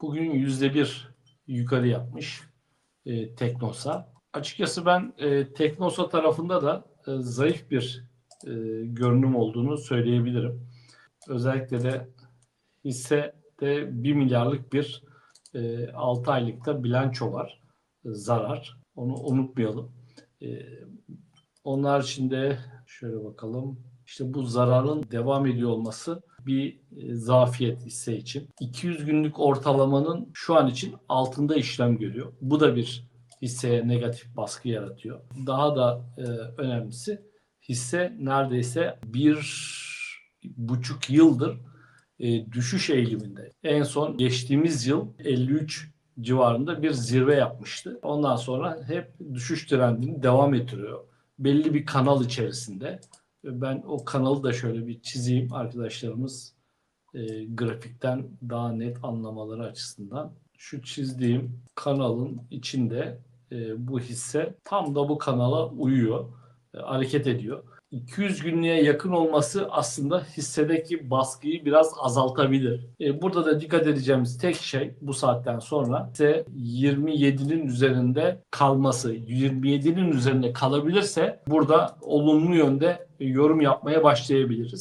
Bugün %1 yukarı yapmış e, Teknosa. Açıkçası ben e, Teknosa tarafında da e, zayıf bir e, görünüm olduğunu söyleyebilirim. Özellikle de hisse de 1 milyarlık bir e, 6 aylıkta bilanço var. E, zarar. Onu unutmayalım. E, onlar içinde şöyle bakalım. İşte bu zararın devam ediyor olması bir e, zafiyet hisse için. 200 günlük ortalamanın şu an için altında işlem görüyor. Bu da bir hisseye negatif baskı yaratıyor. Daha da e, önemlisi hisse neredeyse bir buçuk yıldır e, düşüş eğiliminde. En son geçtiğimiz yıl 53 civarında bir zirve yapmıştı. Ondan sonra hep düşüş trendini devam ettiriyor. Belli bir kanal içerisinde. Ben o kanalı da şöyle bir çizeyim arkadaşlarımız e, grafikten daha net anlamaları açısından. Şu çizdiğim kanalın içinde e, bu hisse tam da bu kanala uyuyor, e, hareket ediyor. 200 günlüğe yakın olması aslında hissedeki baskıyı biraz azaltabilir. E, burada da dikkat edeceğimiz tek şey bu saatten sonra ise 27'nin üzerinde kalması. 27'nin üzerinde kalabilirse burada olumlu yönde yorum yapmaya başlayabiliriz.